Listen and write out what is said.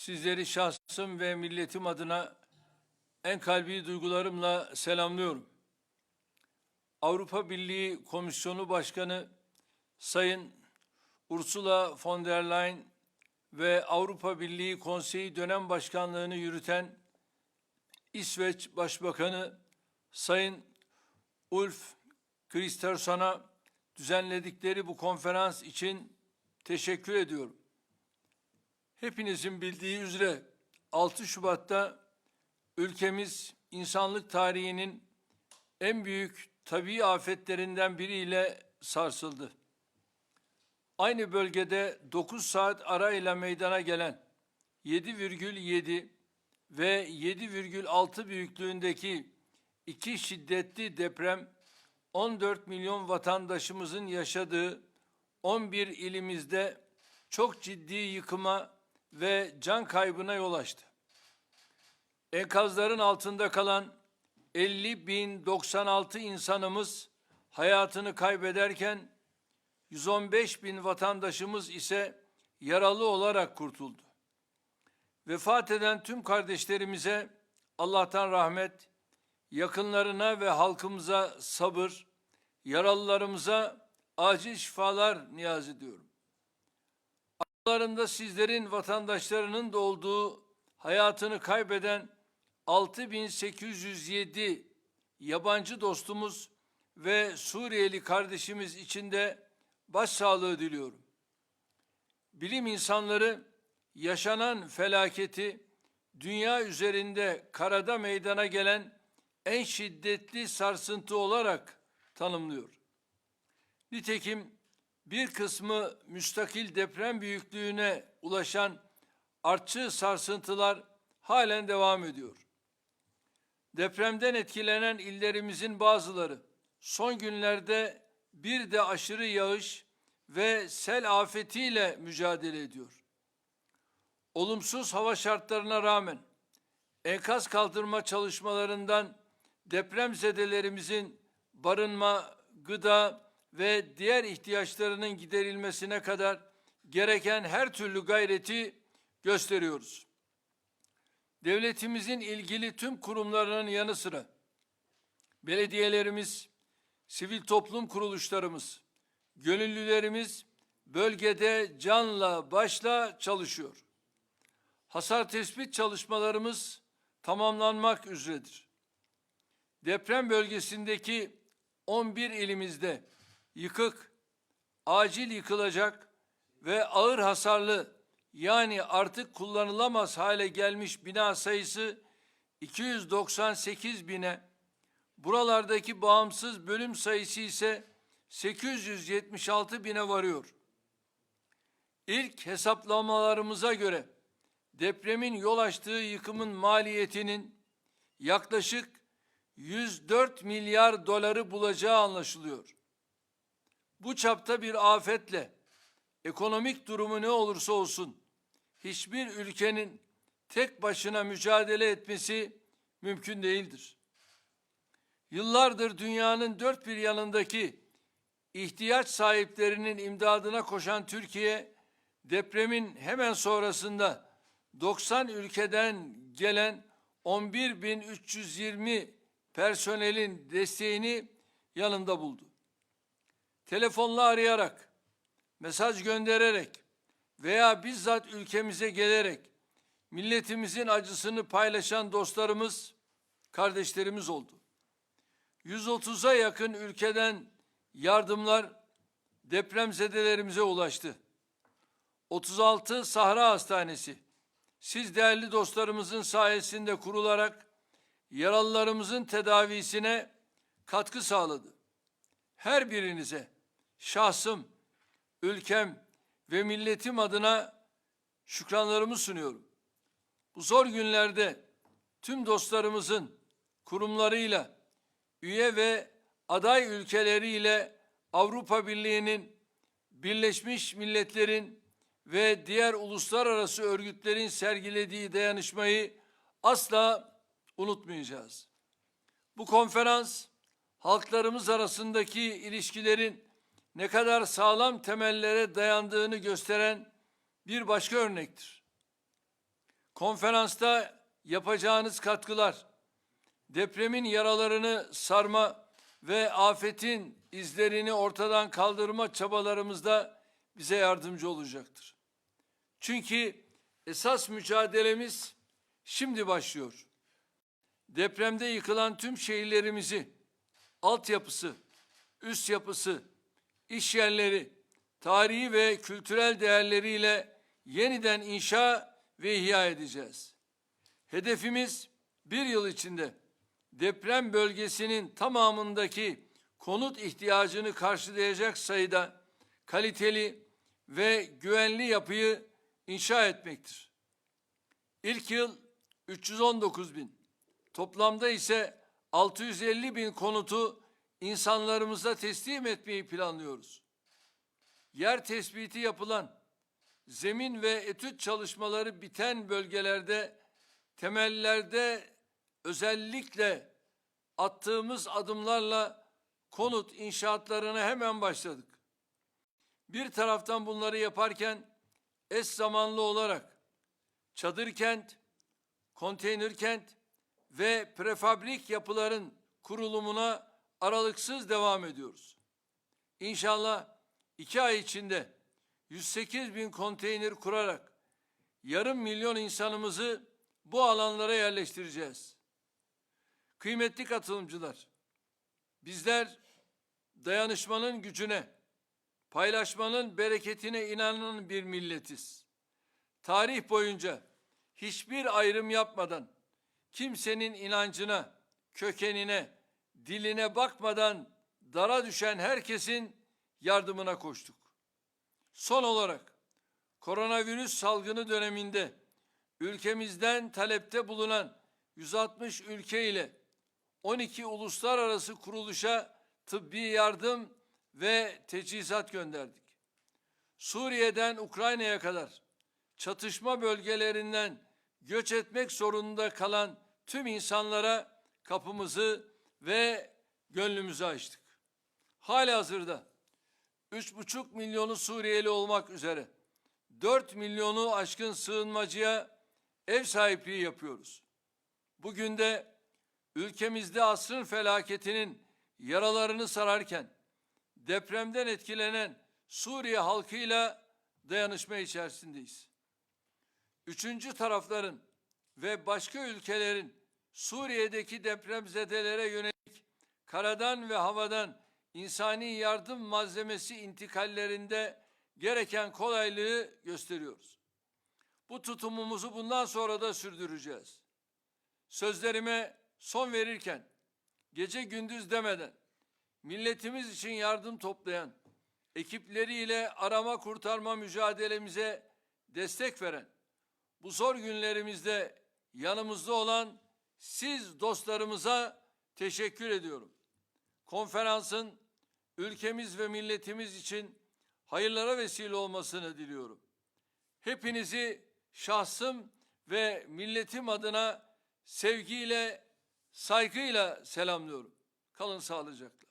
Sizleri şahsım ve milletim adına en kalbi duygularımla selamlıyorum. Avrupa Birliği Komisyonu Başkanı Sayın Ursula von der Leyen ve Avrupa Birliği Konseyi dönem başkanlığını yürüten İsveç Başbakanı Sayın Ulf Kristersson'a düzenledikleri bu konferans için teşekkür ediyorum. Hepinizin bildiği üzere 6 Şubat'ta ülkemiz insanlık tarihinin en büyük tabii afetlerinden biriyle sarsıldı. Aynı bölgede 9 saat arayla meydana gelen 7,7 ve 7,6 büyüklüğündeki iki şiddetli deprem 14 milyon vatandaşımızın yaşadığı 11 ilimizde çok ciddi yıkıma ve can kaybına yol açtı. Enkazların altında kalan 50.096 insanımız hayatını kaybederken 115 bin vatandaşımız ise yaralı olarak kurtuldu. Vefat eden tüm kardeşlerimize Allah'tan rahmet, yakınlarına ve halkımıza sabır, yaralılarımıza acil şifalar niyaz ediyorum. Aralarında sizlerin vatandaşlarının da olduğu hayatını kaybeden 6807 yabancı dostumuz ve Suriyeli kardeşimiz için de başsağlığı diliyorum. Bilim insanları yaşanan felaketi dünya üzerinde karada meydana gelen en şiddetli sarsıntı olarak tanımlıyor. Nitekim bir kısmı müstakil deprem büyüklüğüne ulaşan artçı sarsıntılar halen devam ediyor. Depremden etkilenen illerimizin bazıları son günlerde bir de aşırı yağış ve sel afetiyle mücadele ediyor. Olumsuz hava şartlarına rağmen enkaz kaldırma çalışmalarından depremzedelerimizin barınma, gıda ve diğer ihtiyaçlarının giderilmesine kadar gereken her türlü gayreti gösteriyoruz. Devletimizin ilgili tüm kurumlarının yanı sıra belediyelerimiz, sivil toplum kuruluşlarımız, gönüllülerimiz bölgede canla başla çalışıyor. Hasar tespit çalışmalarımız tamamlanmak üzeredir. Deprem bölgesindeki 11 ilimizde yıkık, acil yıkılacak ve ağır hasarlı yani artık kullanılamaz hale gelmiş bina sayısı 298 bine, buralardaki bağımsız bölüm sayısı ise 876 bine varıyor. İlk hesaplamalarımıza göre depremin yol açtığı yıkımın maliyetinin yaklaşık 104 milyar doları bulacağı anlaşılıyor. Bu çapta bir afetle ekonomik durumu ne olursa olsun hiçbir ülkenin tek başına mücadele etmesi mümkün değildir. Yıllardır dünyanın dört bir yanındaki ihtiyaç sahiplerinin imdadına koşan Türkiye, depremin hemen sonrasında 90 ülkeden gelen 11.320 personelin desteğini yanında buldu. Telefonla arayarak, mesaj göndererek veya bizzat ülkemize gelerek milletimizin acısını paylaşan dostlarımız, kardeşlerimiz oldu. 130'a yakın ülkeden yardımlar depremzedelerimize ulaştı. 36 Sahra Hastanesi, siz değerli dostlarımızın sayesinde kurularak yaralılarımızın tedavisine katkı sağladı. Her birinize şahsım, ülkem ve milletim adına şükranlarımı sunuyorum. Bu zor günlerde tüm dostlarımızın kurumlarıyla, üye ve aday ülkeleriyle Avrupa Birliği'nin, Birleşmiş Milletler'in ve diğer uluslararası örgütlerin sergilediği dayanışmayı asla unutmayacağız. Bu konferans halklarımız arasındaki ilişkilerin ne kadar sağlam temellere dayandığını gösteren bir başka örnektir. Konferansta yapacağınız katkılar, depremin yaralarını sarma ve afetin izlerini ortadan kaldırma çabalarımızda bize yardımcı olacaktır. Çünkü esas mücadelemiz şimdi başlıyor. Depremde yıkılan tüm şehirlerimizi, altyapısı, üst yapısı, iş yerleri, tarihi ve kültürel değerleriyle yeniden inşa ve ihya edeceğiz. Hedefimiz bir yıl içinde deprem bölgesinin tamamındaki konut ihtiyacını karşılayacak sayıda kaliteli ve güvenli yapıyı inşa etmektir. İlk yıl 319 bin, toplamda ise 650 bin konutu insanlarımıza teslim etmeyi planlıyoruz. Yer tespiti yapılan, zemin ve etüt çalışmaları biten bölgelerde temellerde özellikle attığımız adımlarla konut inşaatlarına hemen başladık. Bir taraftan bunları yaparken eş zamanlı olarak çadır kent, konteyner kent ve prefabrik yapıların kurulumuna aralıksız devam ediyoruz. İnşallah iki ay içinde 108 bin konteyner kurarak yarım milyon insanımızı bu alanlara yerleştireceğiz. Kıymetli katılımcılar, bizler dayanışmanın gücüne, paylaşmanın bereketine inanan bir milletiz. Tarih boyunca hiçbir ayrım yapmadan, kimsenin inancına, kökenine, diline bakmadan dara düşen herkesin yardımına koştuk. Son olarak koronavirüs salgını döneminde ülkemizden talepte bulunan 160 ülke ile 12 uluslararası kuruluşa tıbbi yardım ve teçhizat gönderdik. Suriye'den Ukrayna'ya kadar çatışma bölgelerinden göç etmek zorunda kalan tüm insanlara kapımızı ve gönlümüzü açtık. Hali hazırda 3,5 milyonu Suriyeli olmak üzere 4 milyonu aşkın sığınmacıya ev sahipliği yapıyoruz. Bugün de ülkemizde asrın felaketinin yaralarını sararken depremden etkilenen Suriye halkıyla dayanışma içerisindeyiz. Üçüncü tarafların ve başka ülkelerin Suriye'deki depremzedelere yönelik karadan ve havadan insani yardım malzemesi intikallerinde gereken kolaylığı gösteriyoruz. Bu tutumumuzu bundan sonra da sürdüreceğiz. Sözlerime son verirken gece gündüz demeden milletimiz için yardım toplayan ekipleriyle arama kurtarma mücadelemize destek veren bu zor günlerimizde yanımızda olan siz dostlarımıza teşekkür ediyorum. Konferansın ülkemiz ve milletimiz için hayırlara vesile olmasını diliyorum. Hepinizi şahsım ve milletim adına sevgiyle, saygıyla selamlıyorum. Kalın sağlıcakla.